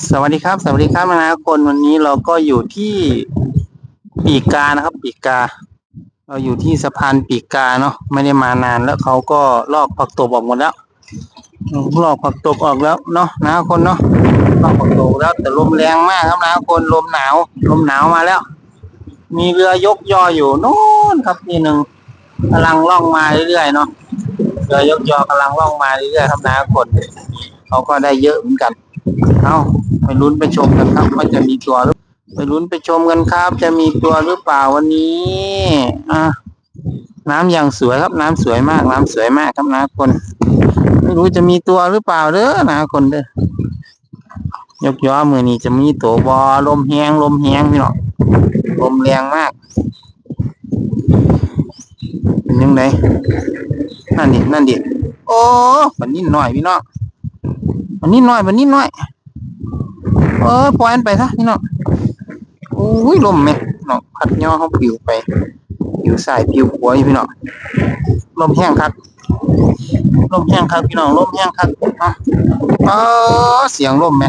สวัสดีครับ สวัสดีครับนะคนวันนี้เราก็อยู่ที่ปีกานะครับ ปีกา เราอยู่ที่สะพานปีกาเนาะไม่ได้มานานแล้วเขาก็ลอกผักตบออกหมดแล้วลอกผักตบออกแล้วเนาะนะคนเนาะลอกผักตบแล้วแต่ลมแรงมากครับนะคนลมหนาวลมหนาวมาแล้ว มีเรือยกยออยู่โน่นครับทีหนึ่งกำลังล่องมาเรื่อยๆเนาะเรือยกยอกำลังล่องมาเรื่อยๆครับนะคนเขาก็ได้เยอะเหมือนกัน เอาไปลุ้นไปชมกันครับว่าจะมีตัวหรือไปลุ้นไปชมกันครับ จะมีตัวหรือเปล่าวันนี้ อะน้ำอย่างสวยครับ น้ำสวยมาก น้ำสวยมากครับนะคน ไม่รู้จะมีตัวหรือเปล่าเด้อนะคนเด้อยกย้อมือนี้จะมีตัวบอลมแหงลมแหงพี่น้องลมแรงมาก เป็นยังไงนั่นดินั่นดิโอ้มันนิดหน่อยพี่น้อง มันนิดหน่อยมันนิดหน่อยเออปล่อยมันไปซะพี่น้องโอ้ยลมไหมเนาะพัดย่อเขาปิวไปปิวสายปิวขวาอยู่พี่น้องลมแห้งครับลมแห้งครับพี่น้องลมแห้งครับอะเออเสียงลมไหม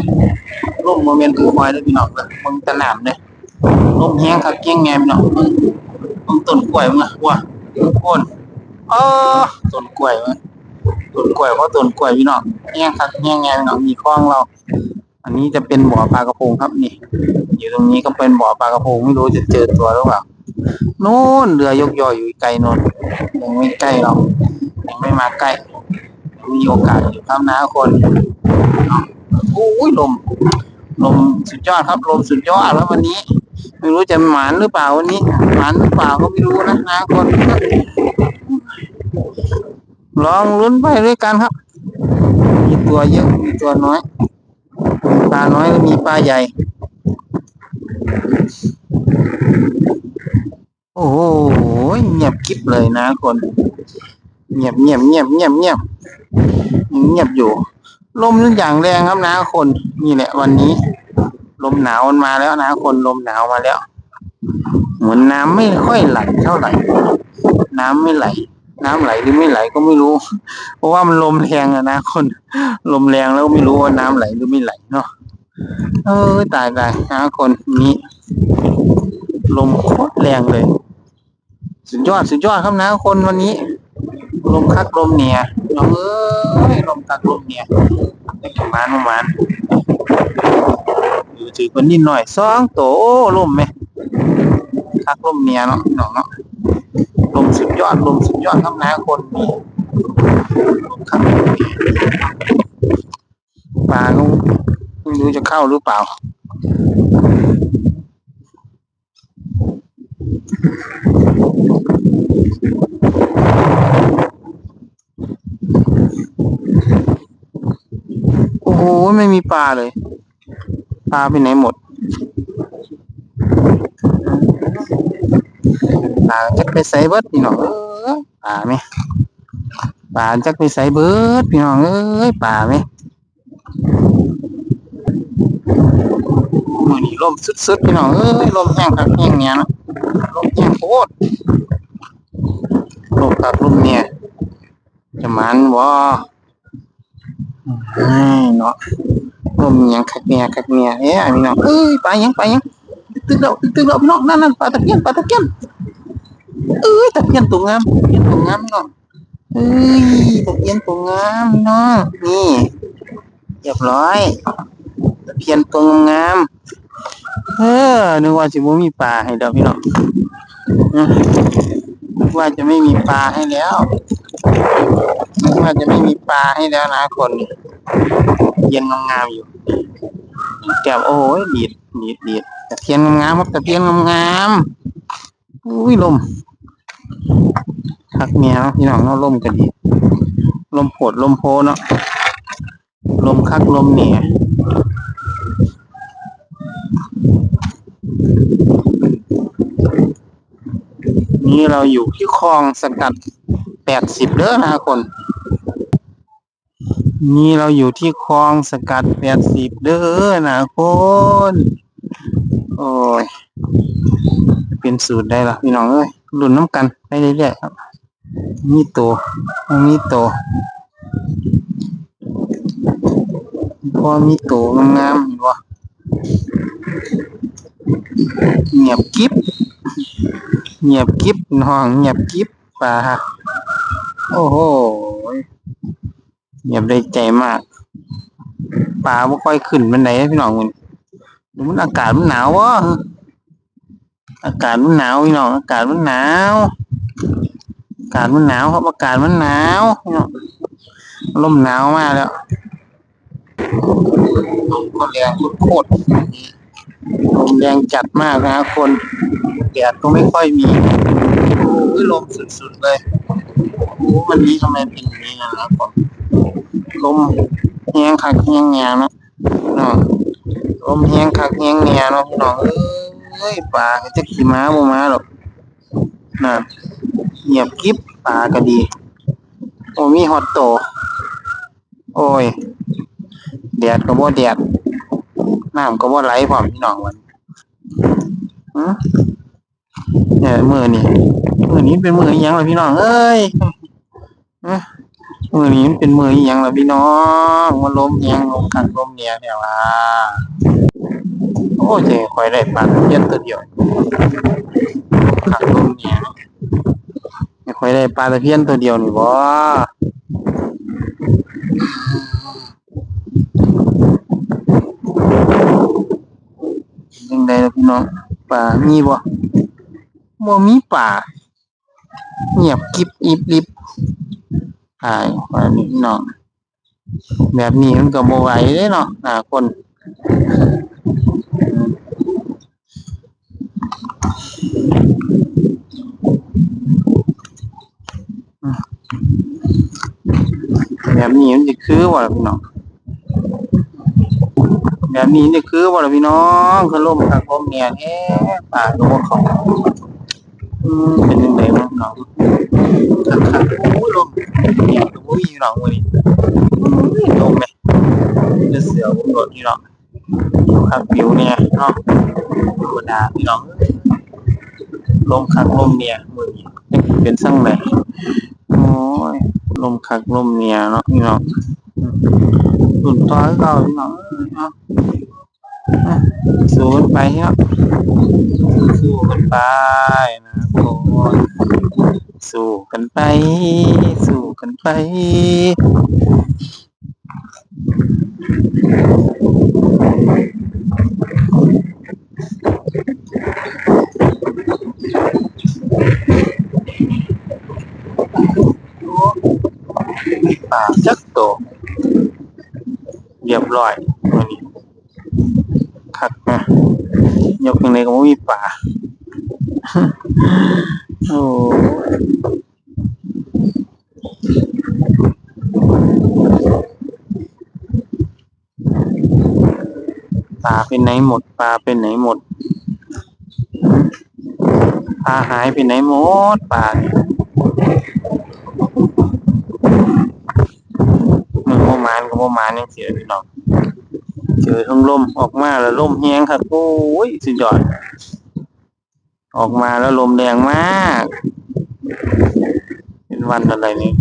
ลมโมเมนต์คือคอยเลยพี่น้องเลยมึงตะหนามเลยลมแห้งครับแง่งแงพี่น้องมึงต้นกล้วยมึงอะว้าโคนเออต้นกล้วยมึง ต้นกล้วยเพราะต้นกล้วยพี่น้องแห้งครับแง่งแงพี่น้องมีคลองเรา อันนี้จะเป็นบ่อปลากระพงครับนี่ อยู่ตรงนี้ก็เป็นบ่อปลากระพงไม่รู้จะเจอตัวหรือเปล่าโน่นเรือยกยออยู่ไกลโน่นยังไม่ใกล้เรายังไม่มาใกล้ มีโอกาสอยู่ครับนะคนโอ้ยลมลมสุดยอดครับลมสุดยอดแล้ววันนี้ ไม่รู้จะหมานหรือเปล่าวันนี้หมานหรือเปล่าก็ไม่รู้นะนะคน ลองลุ้นไปด้วยกันครับ มีตัวเยอะมีตัวน้อย ปลาน้อยก็มีปลาใหญ่ โอ้โหเงียบกิบเลยนะคน เงียบเงียบเงียบเงียบเงียบเงียบอยู่ ลมอย่างแรงครับนะคน นี่แหละวันนี้ ลมหนาวมันมาแล้วนะคนลมหนาวมาแล้ว เหมือนน้ำไม่ค่อยไหลเท่าไหร่ น้ำไม่ไหล น้ำไหลหรือไม่ไหลก็ไม่รู้ เพราะว่ามันลมแรงอะนะคนลมแรงแล้วไม่รู้ว่าน้ำไหลหรือไม่ไหลเนาะเออตายตายนะคนนี้ ลมโคตรแรงเลย สุดยอดสุดยอดครับนะคนวันนี้ ลมคักลมเนี่ยน้องเอ้ยลมคักลมเนี่ยได้ประมาณประมาณอยู่ถือคนนิดหน่อยสองโตลมไหมคักลมเนี่ยเนาะน้องเนาะ ลมสุดยอดลมสุดยอดครับนะคนนี้ลมคักลมเนี่ยปลาก็ไม่รู้จะเข้าหรือเปล่า โอ้โห ไม่มีปลาเลย ปลาไปไหนหมด ปลาจักไปใส่เบิดพี่น้องปลาไหมปลาจักไปใส่เบิดพี่น้องเอ้ยปลาไหมมือนี้ลมสุดๆพี่น้องเอ้ยลมแห้งครับแห้งเนี่ยนะลมแห้งโคตรลมครับลมเนี่ยจะมันบ่เอ้เนาะลมยังคักเนี่ยคักเนี่ยเอ้ยพี่น้องเอ้ยไปยังไปยัง ตึกแล้วตึกแล้วพี่น้องนั่นนั่นปลาตะเพียนปลาตะเพียนเอ้ยตะเพียนตัวงามตะเพียนตัวงามน้องเอ้ยตะเพียนตัวงามน้องนี่เรียบร้อยตะเพียนตัวงามเออนึกว่าจะไม่มีปลาให้เดี๋ยวพี่น้องนึกว่าจะไม่มีปลาให้แล้วนึกว่าจะไม่มีปลาให้แล้วนะคน เย็นงามๆอยู่แก้วโอ้ยดีด ดีดดีดตะเพียนงามครับตะเพียนงามๆอุ้ยลมคักเมียเนาะพี่น้องเนาะลมก็ดี ลมโผดลมโพเนาะลมคักลมเหนียนี่เราอยู่ที่คลองสกัดแปดสิบเด้อนะคน นี่เราอยู่ที่คลองสกัดแปดสิบเด้อนะคน โอ้ยเป็นสูตรได้ละพี่น้องเอ้ยรุ่นน้ำกันไปเรื่อยๆครับมีตัวมีตัวพอมีโตงามๆเห็นบ่เงียบกิ๊บเงียบกิ๊บน้องเงียบกิ๊บป่าโอ้โหเงียบได้ใจมากป่าบ่ค่อยขึ้นปานใดพี่น้องมัน ดูมันอากาศมันหนาววะอากาศมันหนาวพี่น้องอากาศมันหนาวอากาศมันหนาวครับอากาศมันหนาวพี่น้องลมหนาวมากแล้วลมก็แรงโคตรลมแรงจัดมากนะคนแดดก็ไม่ค่อยมีโอ้ยลมสุดๆเลยโอ้วันนี้ทำไมเป็นอย่างนี้นะครับผมลมแห้งคักแห้งแงนะเนาะ ลมแห้งคักแห้งแงเนาะพี่น้องเอ้ยป่าจะขี่ม้าบ่ม้าหรอกน่ะเงียบกิบปลาก็ดี โอ้มีฮอตโต โอ้ยแดดก็บ่แดดน้ำก็บ่ไหลพร้อมพี่น้องวันเนี่ยมือนี่มือนี้เป็นมืออิหยังล่ะพี่น้องเอ้ยมือนี้เป็นมืออิหยังล่ะพี่น้องมันลมแหงลมกันล้มเนี่ยแถวว่า โอ้เจ๊ข่อยได้ปลาตะเพียนตัวเดียวขังลมเนี่ยไม่คอยได้ปลาตะเพียนตัวเดียวนี่บ่ยังไงล่ะพี่น้องปลามีบ่บ่มีปลาเงียบกริบอิบลิบหายปลานี่พี่น้องแบบนี้มันก็บ่ไหวเด้เนาะหาคน แบบนี้มันจะคือว่าพี่น้อง แบบนี้นี่คือว่าพี่น้องคือลมทางลมเนี่ยแท้ป่าโดนเขาอืมเป็นยังไงบ้างน้องขัดขัดโอ้ลมเนี่ยตัววิ่งน้องวันนี้ลมไหมจะเสียวผมโดดพี่น้องอยู่ข้างผิวเนี่ยเนาะธรรมดาพี่น้อง ลมขัดลมเนี่ยมือเป็นสั่งไหนโอ้ยลมขัดลมเนี่ยเนาะพี่น้องรุ่นต่อให้เราพี่น้องเนาะสู้กันไปเนาะสู้กันไปนะโอ้ยสู้กันไป สู้กันไป ป่าจักโตเรียบร้อยตัวนี้คักนะยกยังไงก็ไม่มีป่า โอ้ปลาเป็นไหนหมด ปลาเป็นไหนหมด ปลาหายไปไหนหมด ปลาเนี่ยมือโมมานกับโมมานยังเสียพี่น้องเจอทั้งลมออกมาแล้วลมแห้งครับโอ้ยสุดยอด ออกมาแล้วลมแรงมาก เป็นวันอะไรนี่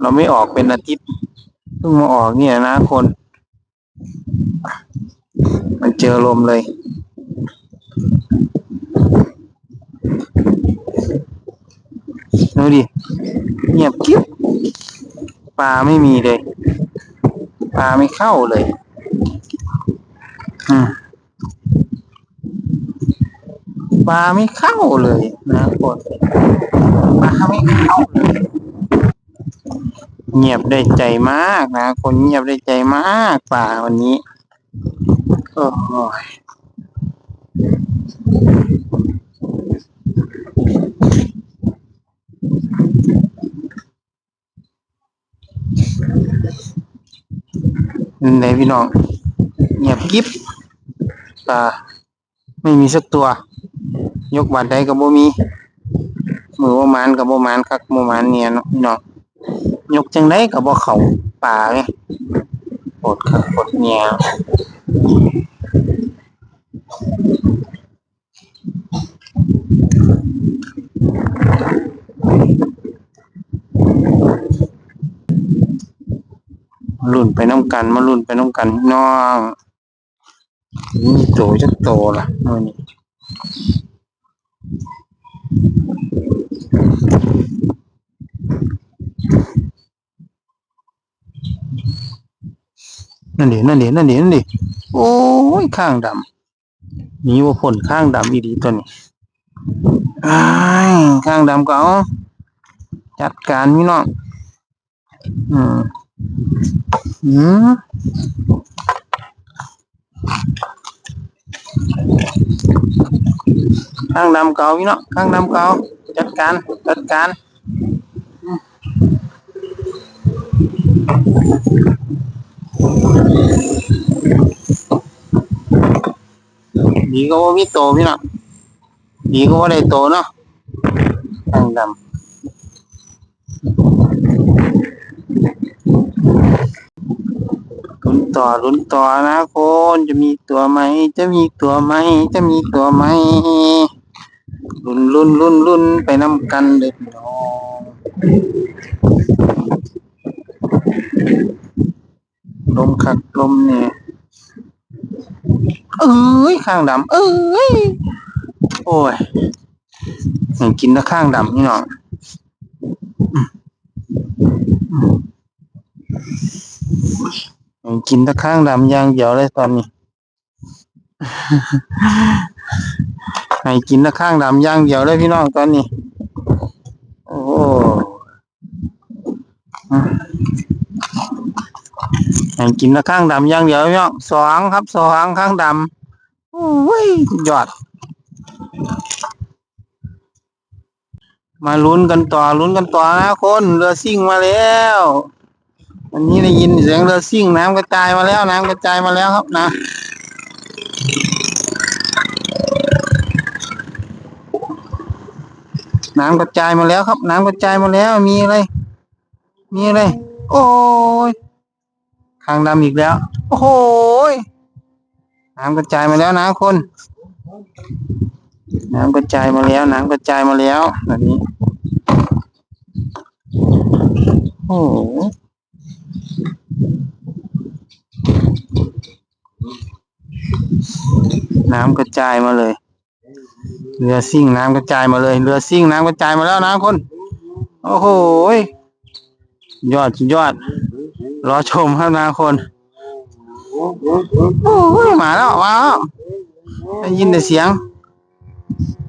เราไม่ออกเป็นอาทิตย์เพิ่งมาออกเนี่ยนะคน มันเจอลมเลย ดูดิ เงียบกิ๊บปลาไม่มีเลย ปลาไม่เข้าเลย อืมปลาไม่เข้าเลยนะคนปลาไม่เข้าเลยเงียบได้ใจมากนะ คนเงียบได้ใจมากป่าวันนี้ โอ้ยนั่นไหนพี่น้องเงียบกิ๊บปลาไม่มีสักตัว ยกบาดใดกับบ่มี มือบ่หมานกับบ่หมานคักบ่หมานเนี่ยเนาะพี่น้องยกจังไดก็บ่เขาป่าไง ปวดคักปวดเนี่ยลุ่นไปน้ำกัน มาลุ่นไปน้ำกันน้องมีโตจักโตล่ะมื้ นี้นั่นดินั่นดินั่นดินั่นดิโอ้ยข้างดำมีว่าผลข้างดำอีดีตัวนี้อ้ข้างดำก็เอาจัดการพี่น้องอืมอืมข้างดำเก่าพี่น้องข้างดำเก่าจัดการจัดการ อืมดีก็ว่ามีโตพี่น้องดีก็ว่าได้โตเนาะข้างดำลุ้นต่อลุ้นต่อนะคนจะมีตัวไหม จะมีตัวไหม จะมีตัวไหมลุ้นลุ้นลุ้นลุ้นไปนำกันเด็กน้องล มคักลมเนี่ยเอ้ยข้างดำเอ้ยโอ้ยอยากกินนะข้างดำนี่เนาะอยากกินตะข้างดำอย่างเดียวเลยตอนนี้ให้กินตะข้างดำอย่างเดียวเลยพี่น้องตอนนี้ โอ้โหอืม ให้กินตะข้างดำอย่างเดียวพี่น้องสองครับสองข้างดำโอ้ยยอด มาลุ้นกันต่อลุ้นกันต่อนะคนเรือซิ่งมาแล้ววันนี้ได้ยินเสียงเรือซิ่งน้ำกระจายมาแล้วน้ำกระจายมาแล้วครับนะน้ำกระจายมาแล้วครับ น้ำกระจายมาแล้วมีอะไร มีอะไร โอ้ย คางดำอีกแล้ว โอ้โหยน้ำกระจายมาแล้วนะคน น้ำกระจายมาแล้ว น้ำกระจายมาแล้วแบบนี้ โอ้โหน้ำกระจายมาเลย เรือซิ่งน้ำกระจายมาเลย เรือซิ่งน้ำกระจายมาแล้วนะคน โอ้โหยอดสุดยอด รอชมครับนะคนโอ้ยมาแล้วมาแล้วได้ยินแต่เสียง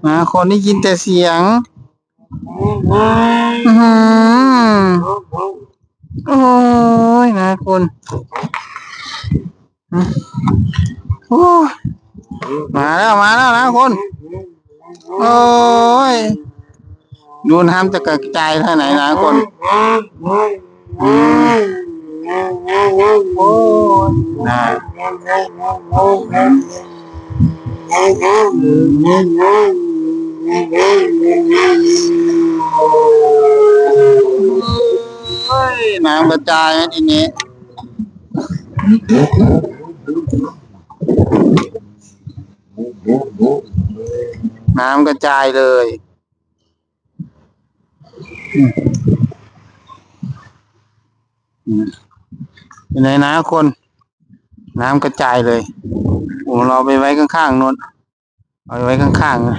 นะคนได้ยินแต่เสียงอื้อหือโอ้ยนะคุณอืมโอ้ยมาแล้วมาแล้วนะคุณโอ้ยดูน้ำจะกระจายเท่าไหนนะคุณอืมโอ้ย นะเฮ้ยน้ำกระจายนะทีนี้น้ำกระจายเลยอืม อืมเป็นนะคน น้ำกระจายเลยผมเราไปไว้ข้างๆนู้นเอาไปไว้ข้างๆนะ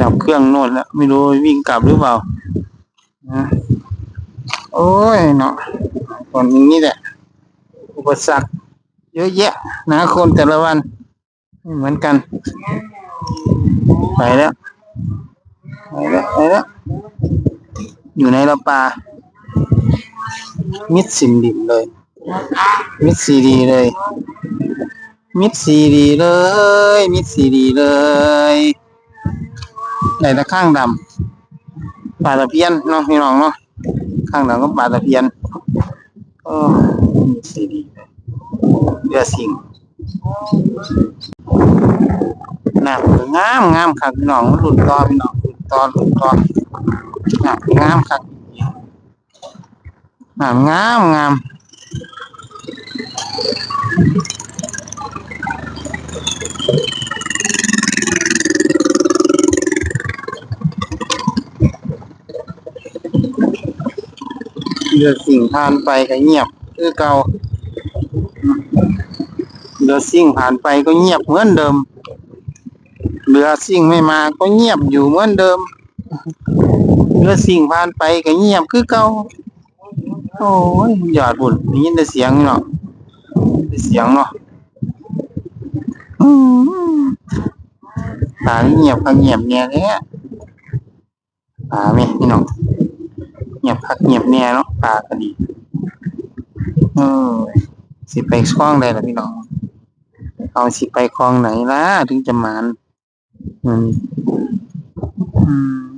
ดับเครื่องโน่นแล้ว ไม่รู้วิ่งกลับหรือเปล่านะโอ้ยเนาะคนอย่างนี้แหละ อุปสรรคเยอะแยะ นะคนแต่ละวันไม่เหมือนกัน ไปแล้ว ไปแล้วไปแล้ว อยู่ในละปา มิดสินดินเลย มิดซีดีเลย มิดซีดีเลย มิดซีดีเลยไหนตะข้างดำปลาตะเพียนเนาะพี่น้องเนาะข้างดำก็ปลาตะเพียนโอ้มิดซีดีเลยเรือสิงน้ำงามงามครับพี่น้องหลุดต่อพี่น้องหลุดต่อหลุดต่อ น้ำงามครับน้ำงามงามเรือสิ่งผ่านไปก็เงียบ คือเก่าเรือสิ่งผ่านไปก็เงียบเหมือนเดิมเรือสิ่งไม่มาก็เงียบอยู่เหมือนเดิม เรือสิ่งผ่านไปก็เงียบคือเก่าโอ้ยหยอดบุญได้ยแต่เสียงเนาะได้เสียงเนาะอืมป่าเงียบก็เงียบเนี่ยแหละป่าไหมพี่น้องเงียบพักเงียบแน่เนาะป่าก็ดีเออสิไปคล้องได้ล่ะพี่น้องเอาสิไปคลองไหนล่ะถึงจะมานอืมอืม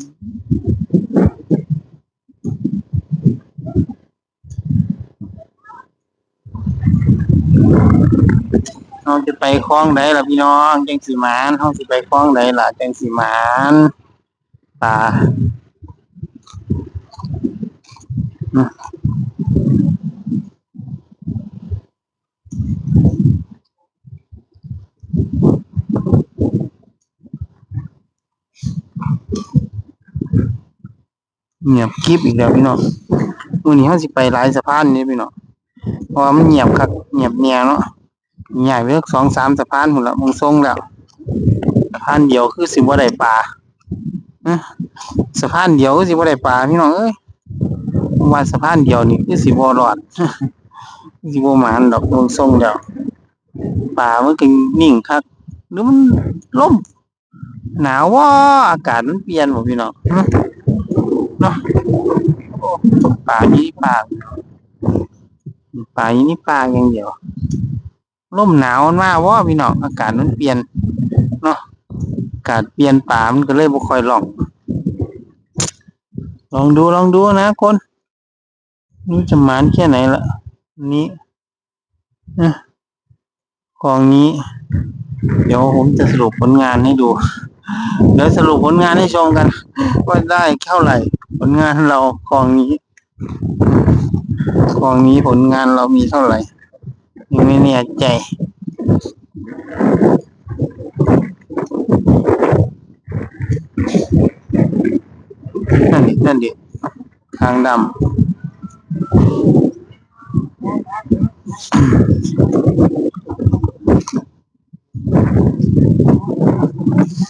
เราจะไปคล้องไหนล่ะพี่น้องจังสีมานเราจะไปคล้องไหนล่ะจังสีมานป่าเงียบคลิปอีกแล้วพี่น้องวันนี้เราสิไปหลายสะพานนี่พี่น้องเพราะมันเงียบคักเงียบเนียเนาะ ใหญ่เลือกสองสามสะพานหุ่นละมงทรงแล้วสะพานเดียวคือสิบ่ได้ปลาสะพานเดียวคือสิบ่ได้ปลาพี่น้องเอ้ยผมว่าสะพานเดียวนี่คือสิบ่รอดสิบ่หมานดอกมงทรงแล้วปลามันก็นิ่งคักหรือมันล่มหนาวว่าอากาศมันเปลี่ยนบ่พี่น้องเนาะโอ้ปลานี่ปลาปลาอยู่นี่ปลาอย่างเดียว ลมหนาวมันมาว่าพี่น้องอากาศมันเปลี่ยนเนาะอากาศเปลี่ยนป่ามันก็เลยบ่ค่อยล่องลองดูลองดูนะคนนี่จะหมานแค่ไหนละนนี้นะกองนี้ เดี๋ยวผมจะสรุปผลงานให้ดูเดี๋ยวสรุปผลงานให้ชมกันว่าได้เท่าไหร่ ผลงานเรากองนี้กองนี้ผลงานเรามีเท่าไหร่ ยังไม่แน่ใจนั่นดินั่นดิคางดำ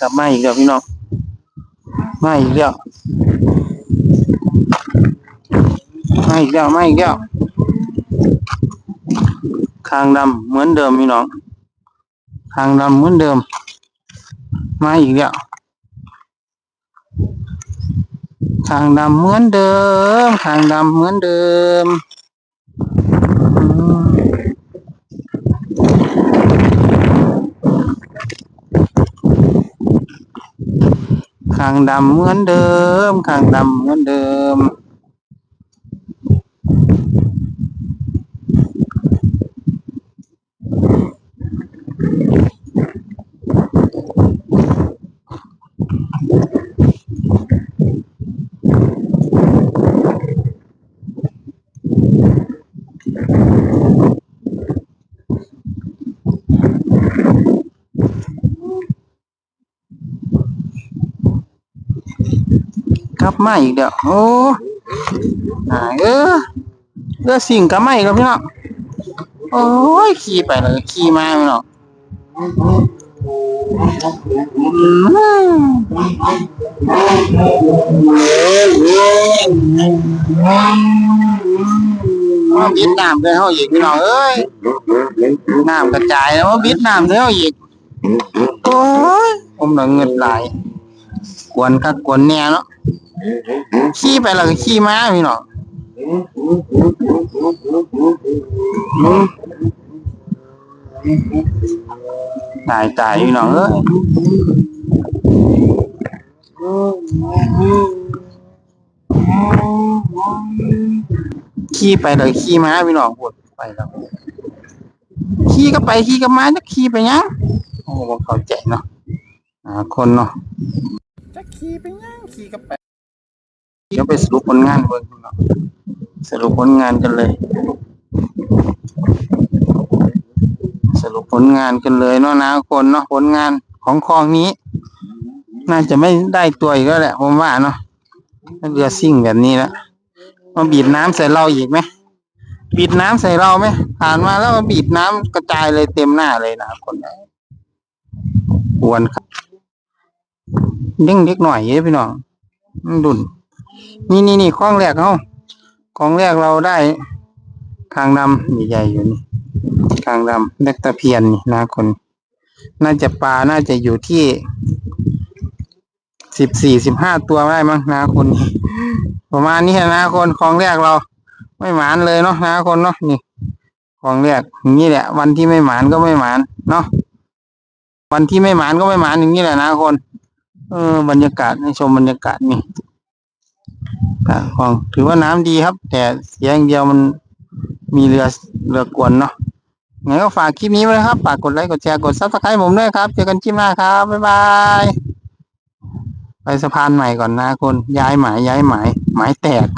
กลับมาอีกแล้วพี่น้องมาอีกแล้วมาอีกแล้วมาอีกแล้ว คางดำเหมือนเดิมพี่น้องคางดำเหมือนเดิม มาอีกแล้วคางดำเหมือนเดิมคางดำเหมือนเดิมอืมคางดำเหมือนเดิมคางดำเหมือนเดิม มาอีกเดี๋ยวโอ้อ่าเออเรือสิ่งกลับมาอีกแล้วพี่น้องโอ้ยขี่ไปเลยขี่มาพี่น้องบิดน้ำเลยเฮาอีกพี่น้องเอ้ยน้ำกระจายแล้วบิดน้ำเลยเฮาอีกโอ้ยผมหน่ะเงินไหลายกวนคักกวนแน่เนาะ ขี่ไปแล้วก็ขี่มาพี่น้องตายตายพี่น้องเอ้ยขี่ไปแล้วก็ขี่มาพี่น้องพูดไปแล้วขี่ก็ไปขี่ก็มาจะขี่ไปยังโอ้บ่เข้าใจเนาะอ่าคนเนาะจะขี่ไปยังขี่ก็ไป ไปสรุปผลงานเบิ่งเนาะสรุปผลงานกันเลย สรุปผลงานกันเลยเนาะนะคนเนาะผลงานของคลองนี้ น่าจะไม่ได้ตัวอีกแล้วแหละผมว่าเนาะถ้าเรือซิ่งแบบนี้ละมาบีดน้ำใส่เราอีกไหมบีดน้ำใส่เราไหมผ่านมาแล้วมาบีดน้ำกระจายเลยเต็มหน้าเลยนะครับคนไหนกวนครับเด้งเล็กหน่อยเยอ้ยพี่น้องดุน นี่นี่นี่ข้องแรกเขาของแรกเราได้คางดำใหญ่ๆอยู่นี่คางดำเล็กตะเพียนนี่นะคน น่าจะปลาน่าจะอยู่ที่สิบสี่สิบห้าตัวได้มั้งนะคนนี้ประมาณนี้นะคนของแรกเรา ไม่หมานเลยเนาะนะคนเนาะนี่ ของแรกอย่างนี้แหละ วันที่ไม่หมานก็ไม่หมานเนาะวันที่ไม่หมานก็ไม่หมานอย่างนี้แหละนะคน เออบรรยากาศให้ชมบรรยากาศนี่ อ่าของ ถือว่าน้ำดีครับ แต่เสียอย่างเดียวมันมีเรือเรือกวนเนาะงั้นก็ฝากคลิปนี้ไว้นะครับ ฝากกดไลค์ กดแชร์ กดซับสไครต์ผมด้วยครับ เจอกันคลิปหน้าครับ บ๊ายบาย ไปสะพานใหม่ก่อนนะคน ย้ายหมายย้ายหมาย หมายแตก